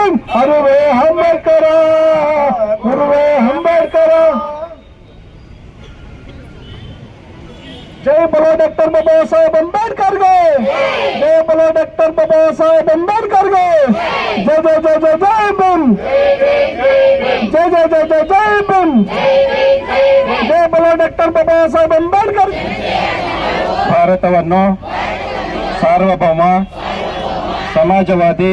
ಭೀಮ್ ಅರುವೆ ಅಂಬೇಡ್ಕರ ಗುರುವೆ ಅಂಬೇಡ್ಕರ ಜೈ ಬಲೋ ಡಾಕ್ಟರ್ ಬಾಬಾ ಸಾಹೇಬ್ ಅಂಬೇಡ್ಕರ್ಗೆ ಜೈ ಬಲೋ ಡಾಕ್ಟರ್ ಬಾಬಾ ಸಾಹೇಬ್ ಅಂಬೇಡ್ಕರ್ಗೆ ಜೈ ಜೈ ಜೈ ಜೈ ಜೈ ಭೀಮ್ ಜೈ ಜೈ ಜೈ ಜೈ ಜೈ ಭೀಮ್ ಜೈ ಬಲೋ ಡಾಕ್ಟರ್ ಬಾಬಾ ಸಾಹೇಬ್ ಅಂಬೇಡ್ಕರ್ ಭಾರತವನ್ನು ಸಾರ್ವಭೌಮ ಸಮಾಜವಾದಿ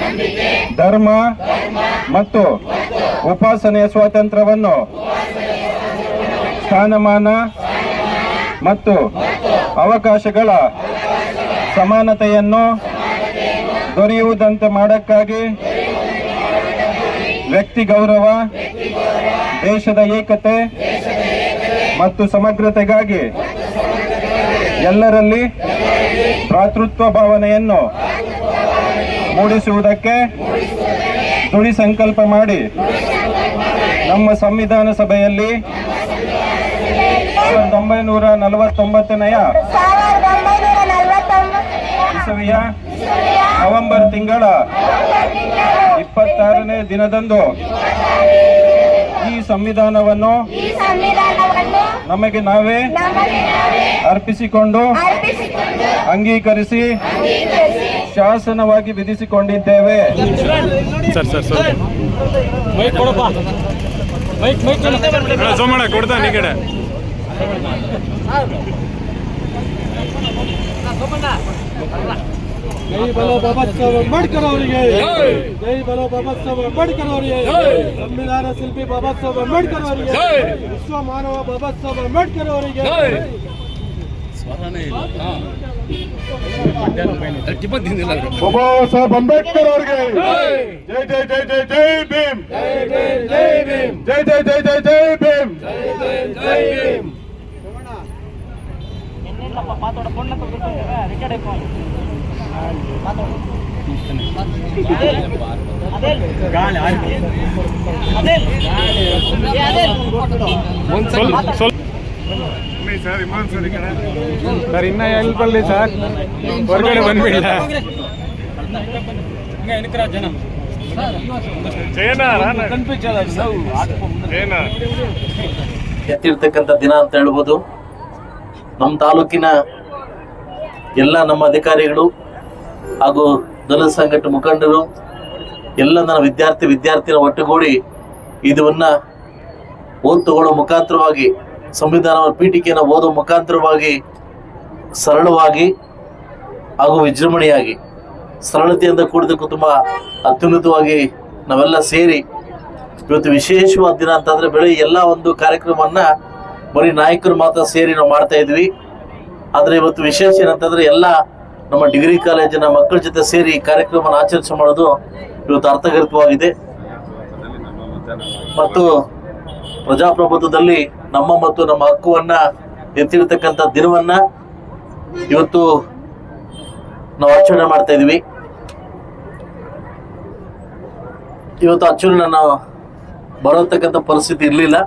ಧರ್ಮ ಮತ್ತು ಉಪಾಸನೆಯ ಸ್ವಾತಂತ್ರ್ಯವನ್ನು ಸ್ಥಾನಮಾನ ಮತ್ತು ಅವಕಾಶಗಳ ಸಮಾನತೆಯನ್ನು ದೊರೆಯುವುದಂತೆ ಮಾಡಕ್ಕಾಗಿ ವ್ಯಕ್ತಿ ಗೌರವ, ದೇಶದ ಏಕತೆ ಮತ್ತು ಸಮಗ್ರತೆಗಾಗಿ ಎಲ್ಲರಲ್ಲಿ ಭ್ರಾತೃತ್ವ ಭಾವನೆಯನ್ನು ಮೂಡಿಸುವುದಕ್ಕೆ ದುಡಿ ಸಂಕಲ್ಪ ಮಾಡಿ. ನಮ್ಮ ಸಂವಿಧಾನ ಸಭೆಯಲ್ಲಿ ಸಾವಿರದ ಒಂಬೈನೂರ ನಲವತ್ತೊಂಬತ್ತನೆಯ ಇಸವಿಯ ನವೆಂಬರ್ ತಿಂಗಳ ಇಪ್ಪತ್ತಾರನೇ ದಿನದಂದು ಈ ಸಂವಿಧಾನವನ್ನು ನಮಗೆ ನಾವೇ ಅರ್ಪಿಸಿಕೊಂಡು ಅಂಗೀಕರಿಸಿ ಶಾಸನವಾಗಿ ವಿಧಿಸಿಕೊಂಡಿದ್ದೇವೆ. ಜೈ ಬಲೋ ಬಾಬಾ ಸಾಹೇಬ್ ಅಂಬೇಡ್ಕರ್ ಅವರಿಗೆ. ಜೈ ಬಲೋ ಬಾಬಾ ಸಾಹೇಬ್ ಅಂಬೇಡ್ಕರ್ ಅವರಿಗೆ. ಸಂವಿಧಾನ ಶಿಲ್ಪಿ ಬಾಬಾ ಸಾಹೇಬ್ ಅಂಬೇಡ್ಕರ್ ಅವರಿಗೆ. ವಿಶ್ವ ಮಾನವ ಬಾಬಾ ಸಾಹೇಬ್ ಅಂಬೇಡ್ಕರ್ ಅವರಿಗೆ ಬಾಬಾ ಸಾಹೇಬ್ ಅಂಬೇಡ್ಕರ್ ಅವರಿಗೆ ಜೈ ಜೈ ಜೈ ಜೈ ಜೈ ಭೀಮ್ ಜೈ ಜೈ ಜೈ ಜೈ ಜೈ ಭೀಮ್ ಸ್ವಲ್ಪ ಸ್ವಲ್ಪ ಸರ್ ಇನ್ನ ಎಲ್ಲಿ ಬರಲಿ ಸರ್. ಹೊರಗಡೆ ಬಂದ್ಬಿಡಿಲ್ಲ ಎತ್ತಿರ್ತಕ್ಕಂಥ ದಿನ ಅಂತ ಹೇಳ್ಬೋದು. ನಮ್ಮ ತಾಲೂಕಿನ ಎಲ್ಲ ನಮ್ಮ ಅಧಿಕಾರಿಗಳು ಹಾಗೂ ದಲಿತ ಸಂಘಟ ಮುಖಂಡರು ಎಲ್ಲ ನನ್ನ ವಿದ್ಯಾರ್ಥಿ ವಿದ್ಯಾರ್ಥಿನ ಒಟ್ಟುಗೂಡಿ ಇದನ್ನ ಓದ್ ತಗೊಳ್ಳೋ ಮುಖಾಂತರವಾಗಿ ಸಂವಿಧಾನ ಪೀಠಿಕೆಯನ್ನು ಓದೋ ಮುಖಾಂತರವಾಗಿ ಸರಳವಾಗಿ ಹಾಗೂ ವಿಜೃಂಭಣೆಯಾಗಿ ಸರಳತೆಯಿಂದ ಕೂಡಿದಕ್ಕೂ ತುಂಬ ಅತ್ಯುನ್ನತವಾಗಿ ನಾವೆಲ್ಲ ಸೇರಿ ಇವತ್ತು ವಿಶೇಷವಾದ ದಿನ ಅಂತಂದ್ರೆ ಬೆಳೆ ಎಲ್ಲ ಒಂದು ಕಾರ್ಯಕ್ರಮವನ್ನ ಬರೀ ನಾಯಕರು ಮಾತ್ರ ಸೇರಿ ನಾವು ಮಾಡ್ತಾ ಇದ್ವಿ. ಆದ್ರೆ ಇವತ್ತು ವಿಶೇಷ ಏನಂತಂದರೆ ಎಲ್ಲ ನಮ್ಮ ಡಿಗ್ರಿ ಕಾಲೇಜಿನ ಮಕ್ಕಳ ಜೊತೆ ಸೇರಿ ಕಾರ್ಯಕ್ರಮವನ್ನು ಆಚರಿಸಿ ಮಾಡೋದು ಇವತ್ತು ಅರ್ಥಗರ್ಭವಾಗಿದೆ ಮತ್ತು ಪ್ರಜಾಪ್ರಭುತ್ವದಲ್ಲಿ ನಮ್ಮ ಮತ್ತು ನಮ್ಮ ಹಕ್ಕುವನ್ನ ಎತ್ತಿರ್ತಕ್ಕಂಥ ದಿನವನ್ನ ಇವತ್ತು ನಾವು ಆಚರಣೆ ಮಾಡ್ತಾ ಇದೀವಿ. ಇವತ್ತು ಆಚರಣೆ ನಾವು ಬರತಕ್ಕಂಥ ಪರಿಸ್ಥಿತಿ ಇರಲಿಲ್ಲ.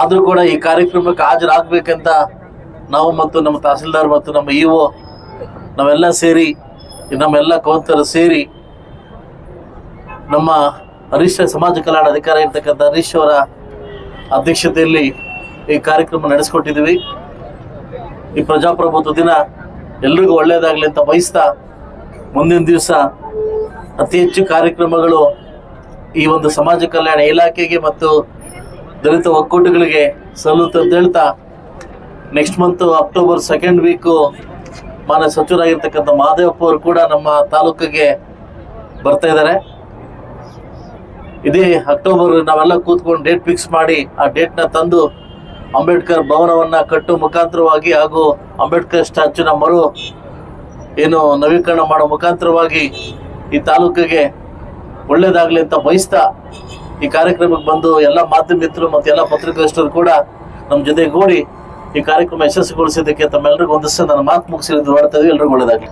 ಆದರೂ ಕೂಡ ಈ ಕಾರ್ಯಕ್ರಮಕ್ಕೆ ಹಾಜರಾಗಬೇಕಂತ ನಾವು ಮತ್ತು ನಮ್ಮ ತಹಸೀಲ್ದಾರ್ ಮತ್ತು ನಮ್ಮ ಇ ಒ ನಾವೆಲ್ಲ ಸೇರಿ ನಮ್ಮೆಲ್ಲ ಕೌಂತರು ಸೇರಿ ನಮ್ಮ ಹರೀಶ್ ಸಮಾಜ ಕಲ್ಯಾಣ ಅಧಿಕಾರಿ ಇರ್ತಕ್ಕಂಥ ಹರೀಶ್ ಅವರ ಅಧ್ಯಕ್ಷತೆಯಲ್ಲಿ ಈ ಕಾರ್ಯಕ್ರಮ ನಡೆಸ್ಕೊಟ್ಟಿದ್ದೀವಿ. ಈ ಪ್ರಜಾಪ್ರಭುತ್ವ ದಿನ ಎಲ್ರಿಗೂ ಒಳ್ಳೆಯದಾಗಲಿ ಅಂತ ಬಯಸ್ತಾ ಮುಂದಿನ ದಿವಸ ಅತಿ ಹೆಚ್ಚು ಕಾರ್ಯಕ್ರಮಗಳು ಈ ಒಂದು ಸಮಾಜ ಕಲ್ಯಾಣ ಇಲಾಖೆಗೆ ಮತ್ತು ದಲಿತ ಒಕ್ಕೂಟಗಳಿಗೆ ಸಲ್ಲುತ್ತೆ ಅಂತ ಹೇಳ್ತಾ next month October second week ಮಾನ್ಯ ಸಚಿವರಾಗಿರ್ತಕ್ಕಂಥ ಮಹಾದೇವಪ್ಪ ಅವರು ಕೂಡ ನಮ್ಮ ತಾಲೂಕಿಗೆ ಬರ್ತಾ ಇದ್ದಾರೆ. ಇದೇ ಅಕ್ಟೋಬರ್ ನಾವೆಲ್ಲ ಕೂತ್ಕೊಂಡು ಡೇಟ್ ಫಿಕ್ಸ್ ಮಾಡಿ ಆ ಡೇಟ್ನ ತಂದು ಅಂಬೇಡ್ಕರ್ ಭವನವನ್ನ ಕಟ್ಟುವ ಮುಖಾಂತರವಾಗಿ ಹಾಗೂ ಅಂಬೇಡ್ಕರ್ ಸ್ಟ್ಯಾಚ್ಯೂನ ಮರು ಏನು ನವೀಕರಣ ಮಾಡೋ ಮುಖಾಂತರವಾಗಿ ಈ ತಾಲೂಕಿಗೆ ಒಳ್ಳೇದಾಗ್ಲಿ ಅಂತ ಬಯಸ್ತಾ ಈ ಕಾರ್ಯಕ್ರಮಕ್ಕೆ ಬಂದು ಎಲ್ಲ ಮಾಧ್ಯಮ ಮಿತ್ರರು ಮತ್ತು ಎಲ್ಲ ಪತ್ರಿಕಾಷ್ಟರು ಕೂಡ ನಮ್ಮ ಜೊತೆಗೂಡಿ ಈ ಕಾರ್ಯಕ್ರಮ ಯಶಸ್ವಿಗೊಳಿಸಿದ್ದಕ್ಕೆ ತಮ್ಮೆಲ್ಲರಿಗೂ ಒಂದಿಷ್ಟು ನನ್ನ ಮಾತು ಮುಗಿಸಿರೋದು ಮಾಡ್ತಾ ಇದ್ದೀವಿ. ಎಲ್ರಿಗೂ ಒಳ್ಳೇದಾಗ್ಲಿ.